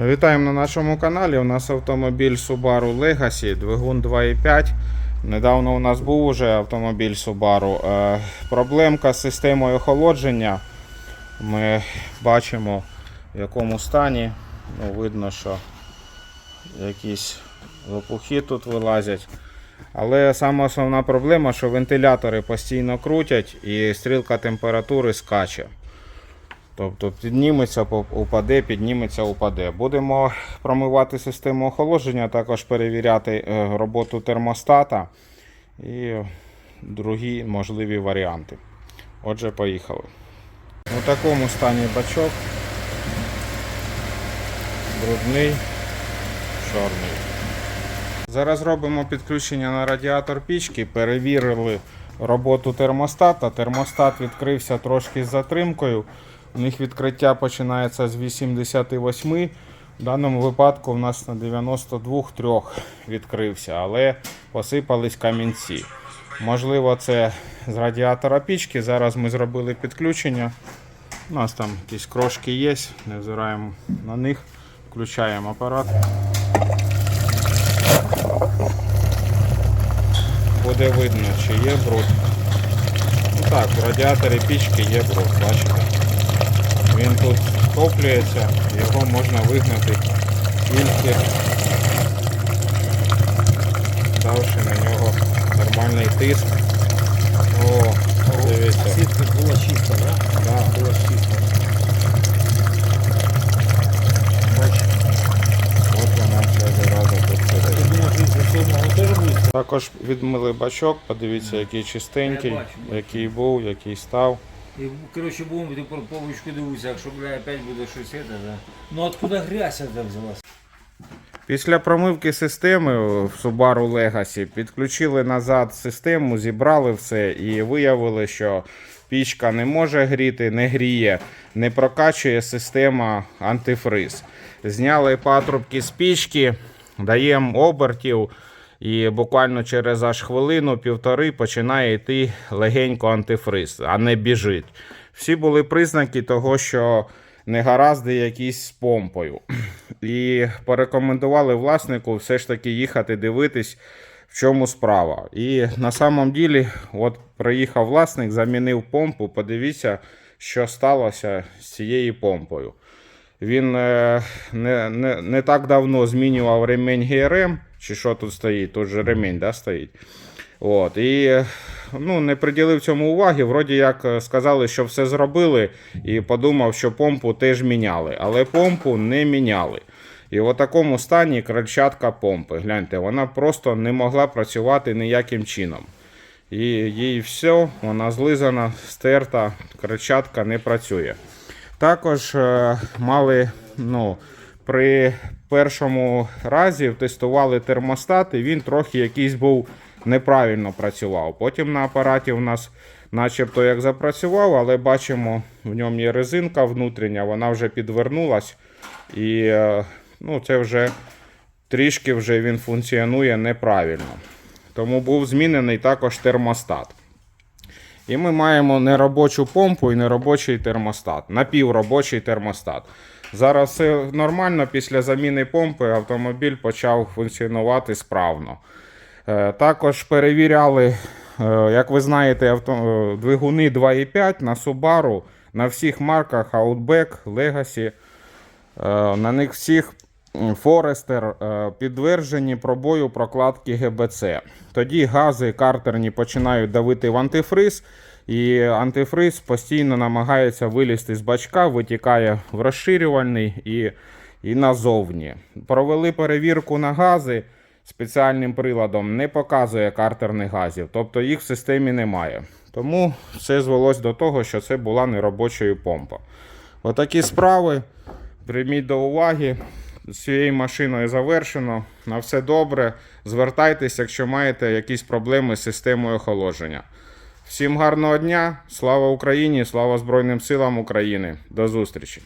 Вітаємо на нашому каналі. У нас автомобіль Subaru Legacy, двигун 2.5. Недавно у нас був уже автомобіль Subaru. Е, проблемка з системою охолодження. Ми бачимо в якому стані. Ну, видно, що якісь лопухи тут вилазять. Але саме основна проблема, що вентилятори постійно крутять і стрілка температури скаче. Тобто підніметься, упаде, підніметься, упаде. Будемо промивати систему охолодження, також перевіряти е, роботу термостата і другі можливі варіанти. Отже, поїхали. У такому стані бачок. Брудний, чорний. Зараз робимо підключення на радіатор пічки, перевірили роботу термостата. Термостат відкрився трошки з затримкою. У них відкриття починається з 88. В даному випадку у нас на 92-3 відкрився, але посипались камінці. Можливо, це з радіатора пічки. Зараз ми зробили підключення. У нас там якісь крошки є, не взираємо на них. Включаємо апарат. Буде видно, чи є бруд. Ну так, в радіаторі пічки є бруд, бачите. Він тут топлюється, його можна вигнати тільки давши на нього нормальний тиск. О, дивіться. Сітка була чиста, да? Да. Була чиста. От вона вся зараза тут сидить. Також відмили бачок, подивіться, який чистенький, який був, який став. І, коротше, будемо по повочку дивитися, якщо, бля, опять буде щось це, да. Ну откуда грязь це взялась? Після промивки системи в Subaru Legacy підключили назад систему, зібрали все і виявили, що пічка не може гріти, не гріє, не прокачує система антифриз. Зняли патрубки з пічки, даємо обертів, і буквально через аж хвилину-півтори починає йти легенько антифриз, а не біжить. Всі були признаки того, що негаразди якісь з помпою. І порекомендували власнику все ж таки їхати дивитись, в чому справа. І на самом ділі, от приїхав власник, замінив помпу. Подивіться, що сталося з цією помпою. Він е, не, не, не так давно змінював ремень ГРМ, чи що тут стоїть, тут же ремень да, стоїть. От, і е, ну, не приділив цьому уваги. Вроді як е, сказали, що все зробили, і подумав, що помпу теж міняли. Але помпу не міняли. І в такому стані крильчатка помпи. Гляньте, вона просто не могла працювати ніяким чином. І їй все, вона злизана, стерта, крильчатка не працює. Також е, мали ну, при першому разі тестували термостат, і він трохи якийсь був неправильно працював. Потім на апараті у нас начебто як запрацював, але бачимо, в ньому є резинка внутрішня, вона вже підвернулась. І е, ну, це вже трішки вже він функціонує неправильно. Тому був змінений також термостат. І ми маємо неробочу помпу і неробочий термостат, напівробочий термостат. Зараз все нормально. Після заміни помпи автомобіль почав функціонувати справно. Е, Також перевіряли, е, як ви знаєте, е, двигуни 2.5 на Subaru на всіх марках Outback, Legacy. На них всіх Forester е, підтверджені пробою прокладки ГБЦ. Тоді гази картерні починають давити в антифриз, і антифриз постійно намагається вилізти з бачка, витікає в розширювальний і, і назовні. Провели перевірку на гази спеціальним приладом, не показує картерних газів, тобто їх в системі немає. Тому все звелось до того, що це була неробочою помпа. Отакі справи. Прийміть до уваги. Цією машиною завершено. На все добре. Звертайтесь, якщо маєте якісь проблеми з системою охолодження. Всім гарного дня! Слава Україні! Слава Збройним силам України! До зустрічі!